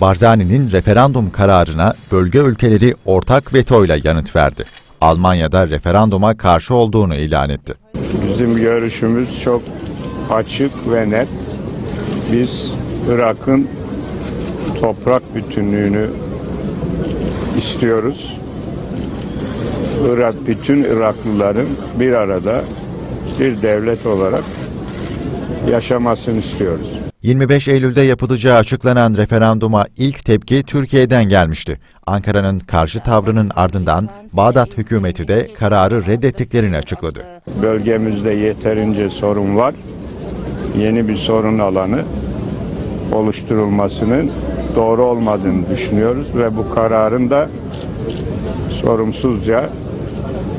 Barzani'nin referandum kararına bölge ülkeleri ortak vetoyla yanıt verdi. Almanya'da referanduma karşı olduğunu ilan etti. Bizim görüşümüz çok açık ve net. Biz Irak'ın toprak bütünlüğünü istiyoruz. Irak bütün Iraklıların bir arada bir devlet olarak yaşamasını istiyoruz. 25 Eylül'de yapılacağı açıklanan referanduma ilk tepki Türkiye'den gelmişti. Ankara'nın karşı tavrının ardından Bağdat hükümeti de kararı reddettiklerini açıkladı. Bölgemizde yeterince sorun var. Yeni bir sorun alanı oluşturulmasının doğru olmadığını düşünüyoruz ve bu kararın da sorumsuzca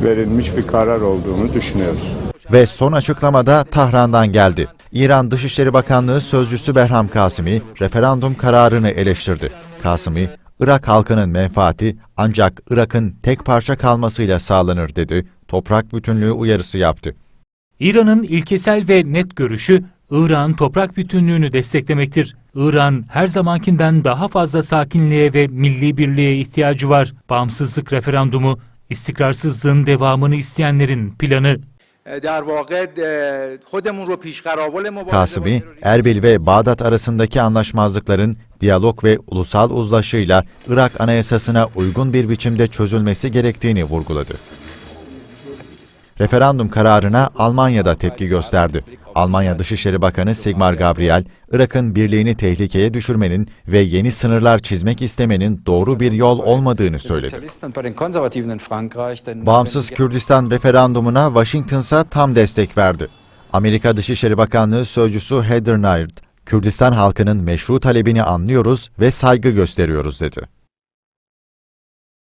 verilmiş bir karar olduğunu düşünüyoruz. Ve son açıklamada Tahran'dan geldi. İran Dışişleri Bakanlığı Sözcüsü Behram Kasimi referandum kararını eleştirdi. Kasimi, Irak halkının menfaati ancak Irak'ın tek parça kalmasıyla sağlanır dedi, toprak bütünlüğü uyarısı yaptı. İran'ın ilkesel ve net görüşü İran toprak bütünlüğünü desteklemektir. İran her zamankinden daha fazla sakinliğe ve milli birliğe ihtiyacı var. Bağımsızlık referandumu, istikrarsızlığın devamını isteyenlerin planı. Kasım'ı Erbil ve Bağdat arasındaki anlaşmazlıkların diyalog ve ulusal uzlaşıyla Irak Anayasası'na uygun bir biçimde çözülmesi gerektiğini vurguladı. Referandum kararına Almanya'da tepki gösterdi. Almanya Dışişleri Bakanı Sigmar Gabriel, Irak'ın birliğini tehlikeye düşürmenin ve yeni sınırlar çizmek istemenin doğru bir yol olmadığını söyledi. Bağımsız Kürdistan referandumuna Washington ise tam destek verdi. Amerika Dışişleri Bakanlığı Sözcüsü Heather Nauert, Kürdistan halkının meşru talebini anlıyoruz ve saygı gösteriyoruz dedi.